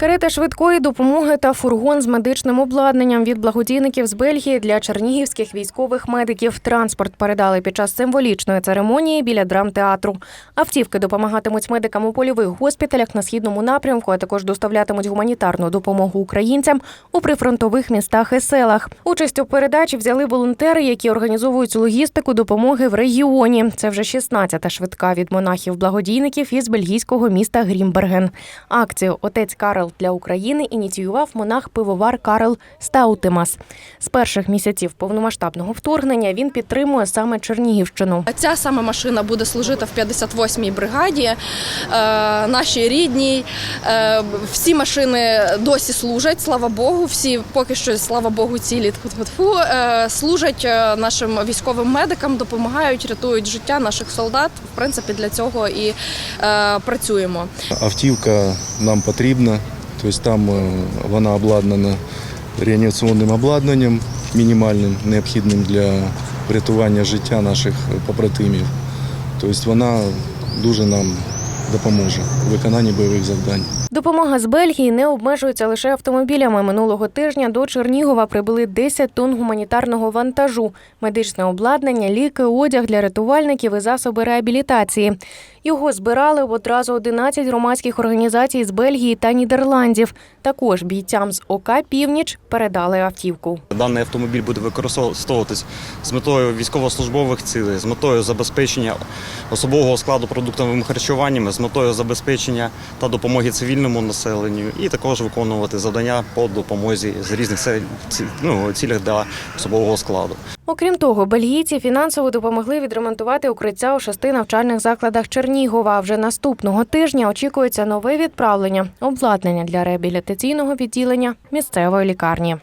Карета швидкої допомоги та фургон з медичним обладнанням від благодійників з Бельгії для чернігівських військових медиків. Транспорт передали під час символічної церемонії біля драмтеатру. Автівки допомагатимуть медикам у польових госпіталях на східному напрямку, а також доставлятимуть гуманітарну допомогу українцям у прифронтових містах і селах. Участь у передачі взяли волонтери, які організовують логістику допомоги в регіоні. Це вже 16-та швидка від монахів-благодійників із бельгійського міста Грімберген. Акцію Отець Карл для України ініціював монах-пивовар Карл Стаутемас. З перших місяців повномасштабного вторгнення він підтримує саме Чернігівщину. Ця саме машина буде служити в 58-й бригаді, е, нашій рідній. Е, всі машини досі служать, слава Богу. Всі поки що, слава Богу, цілі тьфу-тьфу-тьфу, е, служать нашим військовим медикам, допомагають, рятують життя наших солдат. В принципі, для цього і працюємо. Автівка нам потрібна, тобто там е, вона обладнана реанімаційним обладнанням мінімальним, необхідним для врятування життя наших побратимів. Тобто вона дуже нам допоможе у виконанні бойових завдань. Допомога з Бельгії не обмежується лише автомобілями. Минулого тижня до Чернігова прибули 10 тонн гуманітарного вантажу, медичне обладнання, ліки, одяг для рятувальників і засоби реабілітації. Його збирали одразу 11 громадських організацій з Бельгії та Нідерландів. Також бійцям з ОК Північ передали автівку. Даний автомобіль буде використовуватись з метою військовослужбових цілей, з метою забезпечення особового складу продуктовими харчуваннями, з метою забезпечення та допомоги цивільному населенню, і також виконувати завдання по допомозі з різних ну, цілях для особового складу. Окрім того, бельгійці фінансово допомогли відремонтувати укриття у шести навчальних закладах Чернігова. Вже наступного тижня очікується нове відправлення обладнання для реабілітаційного відділення місцевої лікарні.